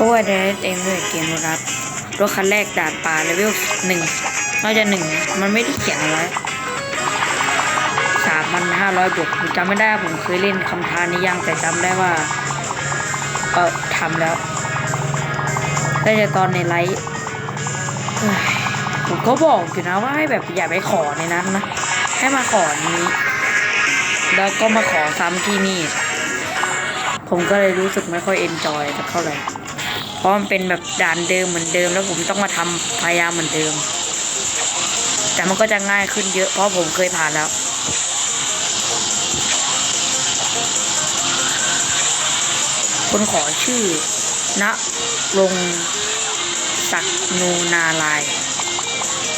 ราะว่าได้เต็มด้วยเกมรับรถคันแรกดาดป่าเลเวลหนึ่งน่าจะหนึ่งมันไม่ได้เขียนเอาไว้สามพันห้าร้อยบวกผมจำไม่ได้ผมเคยเล่นคำทานนี้ยังแต่จำได้ว่า เออทำแล้ว ได้แต่ตอนในไลฟ์ผมก็บอกอยู่นะว่าให้แบบอย่าไปขอในนั้นนะ ให้มาขอนนี้ แล้วก็มาขอซ้ำที่นี่ ผมก็เลยรู้สึกไม่ค่อยเอนจอยสักเท่าไหร่ เพราะมันเป็นแบบด่านเดิมเหมือนเดิม แล้วผมต้องมาทำพยายามเหมือนเดิม แต่มันก็จะง่ายขึ้นเยอะเพราะผมเคยผ่านแล้วคนขอชื่อณรงศักนูนาลาย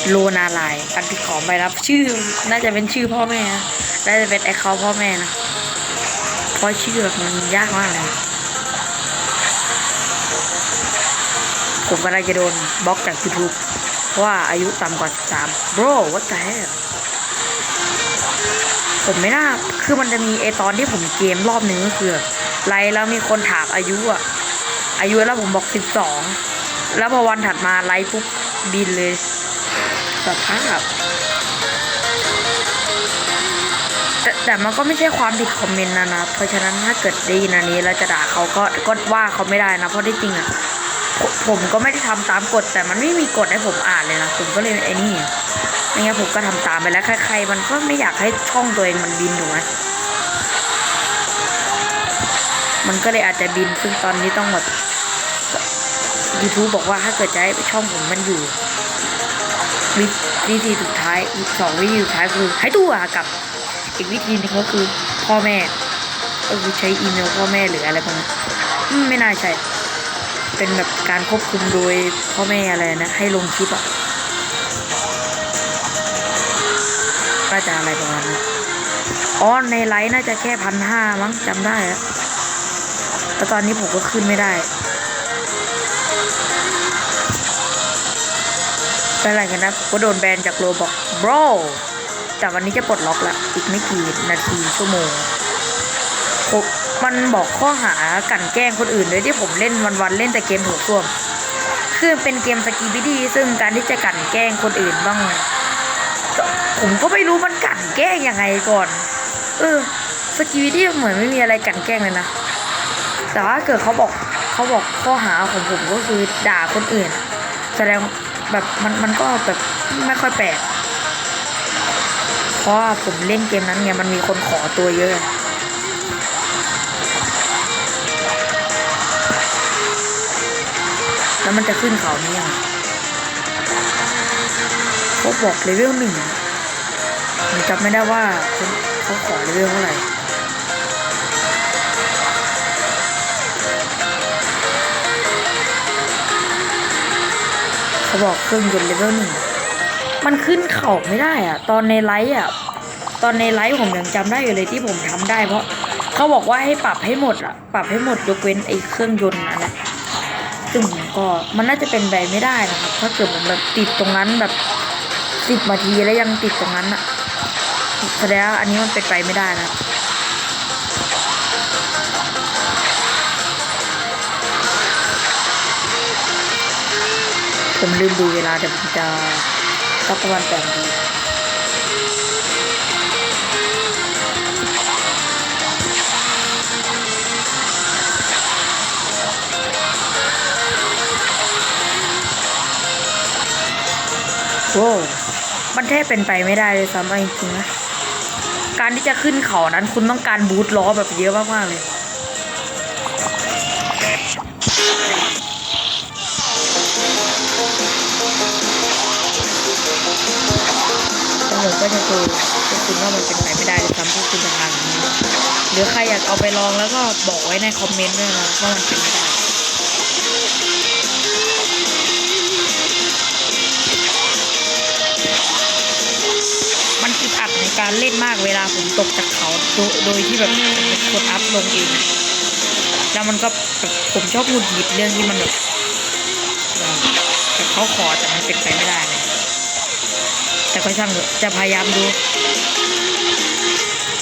โลนาลายอันที่ขอไปรับชื่อ น่าจะเป็นชื่อพ่อแม่นะน่าจะเป็นแอคเคาท์พ่อแม่นะเพราะชื่อมันยากมากเลย ผมกำลังจะโดนบล็อกจาก YouTube ว่าอายุต่ำกว่า 13 bro what the hell ผมไม่น่า คือมันจะมีไอตอนที่ผมเกมรอบหนึ่งก็คือไลฟ์แล้วมีคนถามอายุอะอายุแล้วผมบอก 12 แล้วพอวันถัดมาไลฟ์ปุ๊บบินเลยสภาพแต่แต่มันก็ไม่ใช่ความผิดคอมเมนต์นะนะ เพราะฉะนั้นถ้าเกิดได้ยินอันนี้แล้วจะด่าเขาก็ก็ว่าเขาไม่ได้นะ เพราะที่จริงอะ ผมก็ไม่ได้ทำตามกฎแต่มันไม่มีกฎให้ผมอ่านเลยนะผมก็เลยไอ้นี่ไม่งั้นผมก็ทำตามไปแล้วใคร ๆ มันก็ไม่อยากให้ช่องตัวเองมันบินถูกไหมมันก็เลยอาจจะบินซึ่งตอนนี้ต้องแบบ YouTube บอกว่าถ้าเกิดจะให้ช่องผมมันอยู่วิวิธีสุดท้ายสองวิธีสุดท้ายคือให้ตัวกับ อีกวิธีนึงก็คือพ่อแม่ก็คือใช้อีเมลพ่อแม่หรืออะไรประมาณอืมไม่น่าใช่ เป็นแบบการควบคุมโดยพ่อแม่อะไรนะ ให้ลงคลิปอะก็จะอะไรประมาณนั้นอ๋อในไลฟ์น่าจะแค่พันห้ามั้งจำได้แล้วแต่ตอนนี้ผมก็ขึ้นไม่ได้ป็นอะไรกันนะก็โดนแบนจากโรบอก bro แต่วันนี้จะปลดล็อกล้วอีกไม่กี่นาทีชั่วโมง มันบอกข้อหากันแกล้งคนอื่นเลยที่ผมเล่นวันๆเล่นแต่เกมถูกส้วมคือเป็นเกมสกีบิดี้ซึ่งการที่จะกันแกล้งคนอื่นบ้าง ผมก็ไม่รู้มันกันแกล้งยังไงก่อน เออสกีบิดี้เหมือนไม่มีอะไรกันแกล้งเลยนะ แต่ว่าเกิดเขาบอกเขาบอกข้อหาของผมก็คือด่าคนอื่น แสดงแบบมันมันก็แบบไม่ค่อยแปลกเพราะผมเล่นเกมนั้นไงมันมีคนขอตัวเยอะ แล้วมันจะขึ้นเขานี่ยังเขาบอกเลเวลหนึ่งผมจำไม่ได้ว่าเขาขอเลเวลเท่าไหร่เขาบอกเครื่องยนต์เลเวลหนึ่งมันขึ้นเขาไม่ได้อะตอนในไลฟ์อะตอนในไลฟ์ผมยังจำได้อยู่เลยที่ผมทำได้เพราะเขาบอกว่าให้ปรับให้หมดอะปรับให้หมดยกเว้นไอ้เครื่องยนต์อันนั้น ซึ่งผมก็มันน่าจะเป็นไปไม่ได้นะครับ ถ้าเกิดผมแบบติดตรงนั้นแบบสิบนาทีแล้วยังติดตรงนั้นอะแสดงว่าอันนี้มันเป็นไปไม่ได้นะผมลืมดูเวลาแต่ผมจะสักประมาณแปดนาที โว้มันแทบเป็นไปไม่ได้เลยซ้ำเอาจริงๆนะ การที่จะขึ้นเขานั้นคุณต้องการบูทล้อแบบเยอะมากๆเลยแล้วผมก็จะโชว์พวกคุณว่ามันเป็นไปไม่ได้เลยซ้ำพวกคุณจะทำอย่างนี้หรือใครอยากเอาไปลองแล้วก็บอกไว้ในคอมเมนต์ด้วยนะว่ามันเป็นไม่ได้ การเล่นมากเวลาผมตกจากเขาโดยโดยที่แบบผมเป็นคนอัพลงเองแล้วมันก็ผมชอบหงุดหงิดเรื่องที่มันแบบแบบเขาขอแต่มันเป็นไปไม่ได้เลยแต่ก็ช่างเถอะจะพยายามดู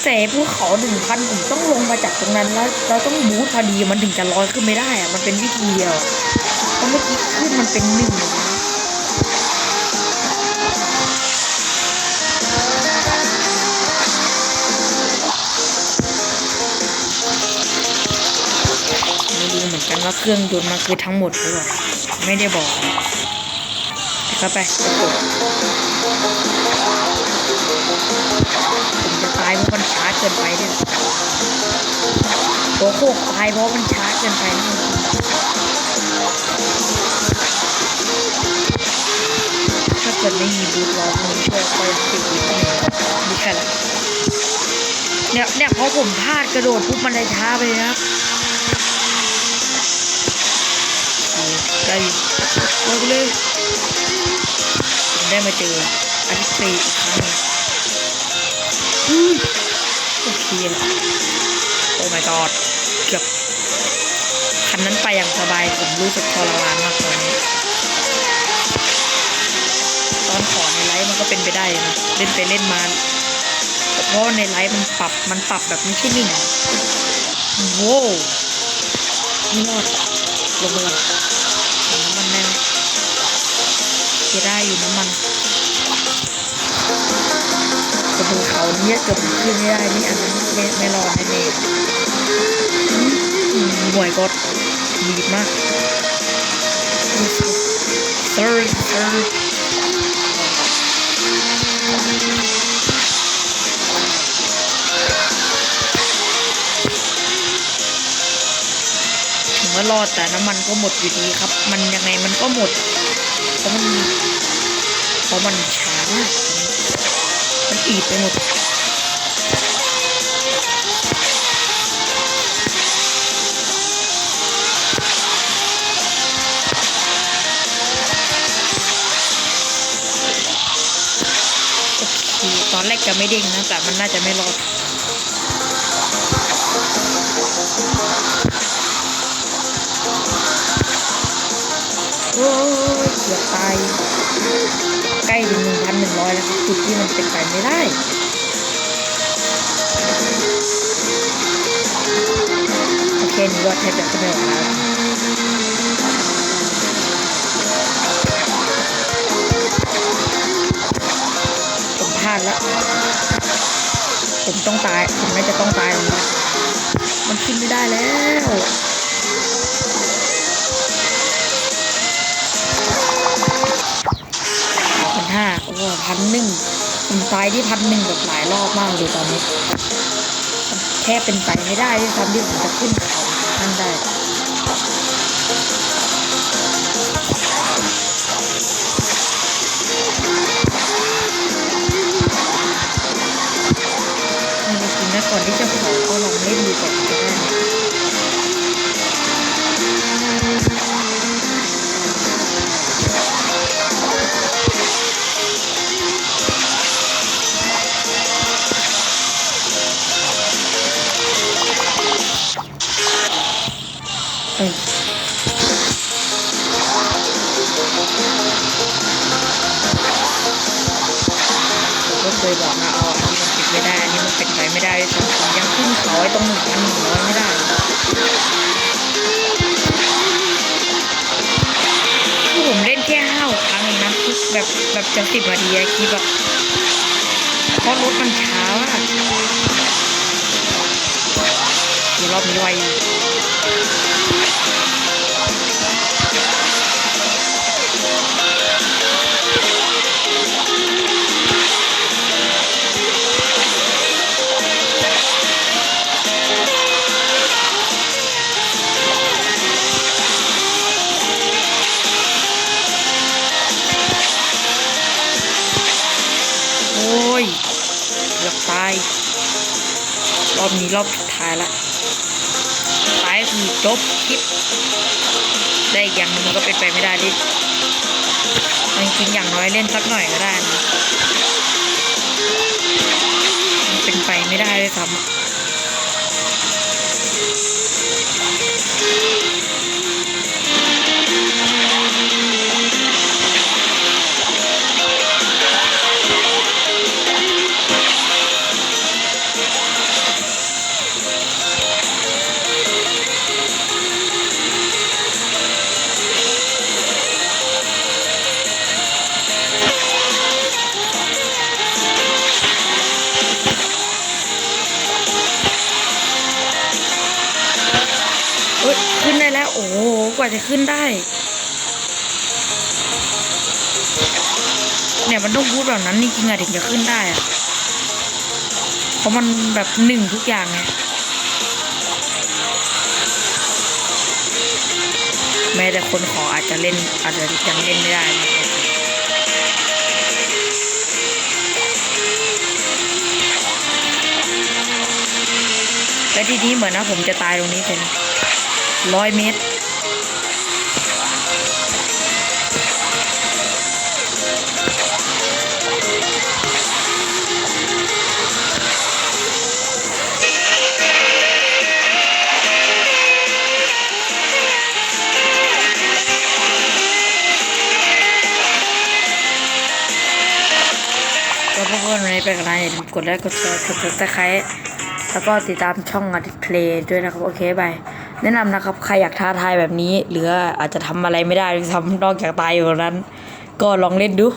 แต่ภูเขาหนึ่งพันผมต้องลงมาจากตรงนั้นแล้วเราต้องบูทพอดีมันถึงจะลอยขึ้นไม่ได้อะมันเป็นวิธีเดียวเพราะเมื่อกี้ขึ้นมันเป็นหนึ่ง ว่าเครื่องยนต์มันคือทั้งหมดหรือเปล่าไม่ได้บอกเข้าไปกดผมจะตายเพราะมันช้าเกินไปด้วยตัวโคกตายเพราะมันช้าเกินไปนี่ถ้าเกิดไม่มีบูทล้อมันช่วยคอยติดวิธีนี่แค่ละเนี่ยเนี่ยเพราะผมพลาดกระโดดปุ๊บมันเลยช้าไปนะครับ ได้อยู่ลงไปเลยผมได้มาเจออาทิตย์ปีอีกครั้งหนึ่งอุ้ยโอเคโอ้ my god เกือบคันนั้นไปอย่างสบายผมรู้สึกทรมานมากตอนนี้ตอนขอในไลฟ์มันก็เป็นไปได้นะเล่นไปเล่นมาเพราะในไลฟ์มันปรับมันปรับแบบไม่ใช่นิ่งโว้วไม่รอดลงมาก่อนเอา จะได้อยู่น้ำมันกระดูกเขาเนี่ยเกือบขึ้นไม่ได้นี่อันนั้นไม่ไม่รอดแน่ๆอืมอืมหน่วยก็ดีมากเซอร์เซอร์ถึงว่ารอดแต่น้ำมันก็หมดอยู่ดีครับ มันยังไงมันก็หมด เพราะมันเพราะมันช้ามากมันอีดไปหมดตอนแรกจะไม่เด้งนะแต่มันน่าจะไม่รอดโอ้ายใกล้ถึงหนึ่งพันหนึ่งร้อยแล้วครับจุดที่มันเป็นไปไม่ได้โอเคนี่ก็แทบจะไม่ออกแล้วผมพลาดแล้ว ผมต้องตาย ผมน่าจะต้องตายแล้วมันขึ้นไม่ได้แล้ว พันหนึ่งผมตายที่พันหนึ่งแบบหลายรอบมากเลยตอนนี้แค่เป็นไปไม่ได้ที่ทำที่ผมจะขึ้นเขาท่านได้เอาจริงๆนะก่อนที่จะขอก็ลองเล่นดูก่อนก็ได้ ยบอกนะเอาอันนี้มันปิดไม่ได้ อันนี้มันเป็นไปไม่ได้ด้วยซ้ำผมยังขึ้นเขาไอ้ตรงหนึ่งพันหนึ่งร้อยไม่ได้ผมเล่นแค่ห้าครั้งเองนะแบบแบบจะสิบนาทีอะคลิปอะเพราะรถมันช้ามากเดี๋ยวรอบนี้ไว อบนี้รอบสุดท้ายละตายคือจบคลิป ได้อีกอย่างมันก็เป็นไปไม่ได้ดิจริงๆอย่างน้อยเล่นสักหน่อยก็ได้นะ มันเป็นไปไม่ได้เลยซ้ำ ว่าจะขึ้นได้ เนี่ยมันต้องพูดแบบนั้นจริงๆอะถึงจะขึ้นได้อะเพราะมันแบบหนึ่งทุกอย่างไงแม้แต่คนขออาจจะเล่นอาจจะยังเล่นไม่ได้และทีนี้เหมือนนะผมจะตายตรงนี้เป็นร้อยเมตร คนวันนี้เป็นกันนะอย่าลืมกดไลค์กดแชร์กดติดตามแล้วก็ติดตามช่องอาทิตย์เพลย์ด้วยนะครับ โอเคบายแนะนำนะครับ ใครอยากท้าทายแบบนี้ หรืออาจจะทำอะไรไม่ได้ทำนอกจากตายอยู่นั้น ก็ลองเล่นดู